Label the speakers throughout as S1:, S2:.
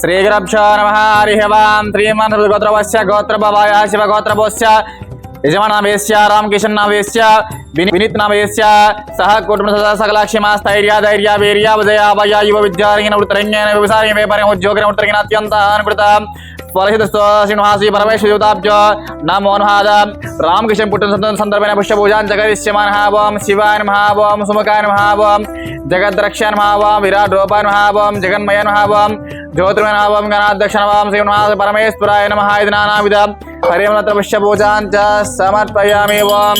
S1: శ్రీగురభ్యో నమ హరి శ్రీమన్ గోత్రవశ్య గోత్రభవాయ శివగోత్రభోశ్య యజమానవేశ్య రామకిషన్ నామేశ్య వినీత్ నామేశ్య సహ కుటుంబ సదా సకల క్షేమ స్థైర్య ధైర్య వీర్య విజయ భయ యువ విద్యారంగిన ఉత్తరంగేన వ్యవసాయ వ్యాపారం ఉద్యోగం ఉత్తరంగిన అత్యంత అనుకృత ఫలహితస్తో శ్రీనివాసి పరమేశ్వర దేవతాభ్యో నమో నమః రామకృష్ణ పుట్టిన సందర్భమైన పుష్పభూజాన్ జగదీశ్యమాన ఓం శివాయ నమః ఓం సుముఖాయ నమః ఓం జగద్రక్ష నమః ఓం విరాట్ రూపాయ నమః ఓం జగన్మయ నమః ఓం జ్యోతిర్మయ నమః ఓం గణాధ్యక్ష నమః ఓం శ్రీనివాస పరమేశ్వరాయ నమః ఇది నానావిధ హరిమలత్ర పుష్పభూజాన్ చ సమర్పయామి ఓం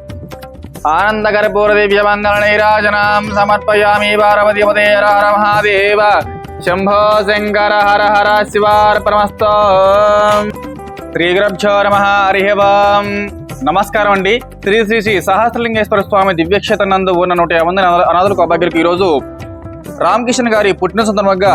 S1: గోత్రేభ్య समर्पयामि ద్రవద్రవేభ్య నమస్తే రుద్రరూపేభ్య శ్రీమన్మహాద్రి పరమేశ్వర దేవతాభ్యో నమో నమః ఆనందకర్పూరదివ్య సమర్పయామి పార్వతీపదే మహాదేవ శంభో శంకర హర హర శివార్పణమస్తో శ్రీగురభ్యో నమ హరి ఓం నమస్కారం అండి. శ్రీ శ్రీ శ్రీ సహస్రలింగేశ్వర స్వామి దివ్యక్షేత్ర నందు ఉన్న నూట యాభై మంది అనాథులకు అభ్యర్థులకు ఈరోజు రామకిషన్ గారి పుట్టిన సందర్భంగా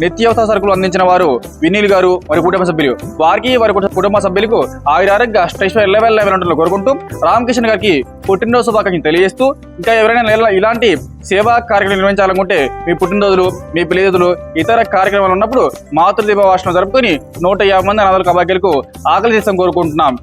S1: నిత్యావసర సరుకులు అందించిన వారు వినీల్ గారు వారి కుటుంబ సభ్యులు. వారికి వారి కుటుంబ సభ్యులకు ఆయురారోగ్య అష్టైశ్వర్య లెవెల్ లెవెల్ కోరుకుంటూ రామకృష్ణ గారికి పుట్టినరోజు శుభాకాంక్షలు తెలియజేస్తూ ఇంకా ఎవరైనా ఇలాంటి సేవా కార్యక్రమం నిర్వహించాలనుకుంటే మీ పుట్టినరోజులు మీ పెళ్ళిరోజులు ఇతర కార్యక్రమాలు ఉన్నప్పుడు మాతృదీప భాషను జరుపుకొని నూట యాభై మంది అనాథులకు అభాగ్యులకు ఆకలి దేశం కోరుకుంటున్నాం.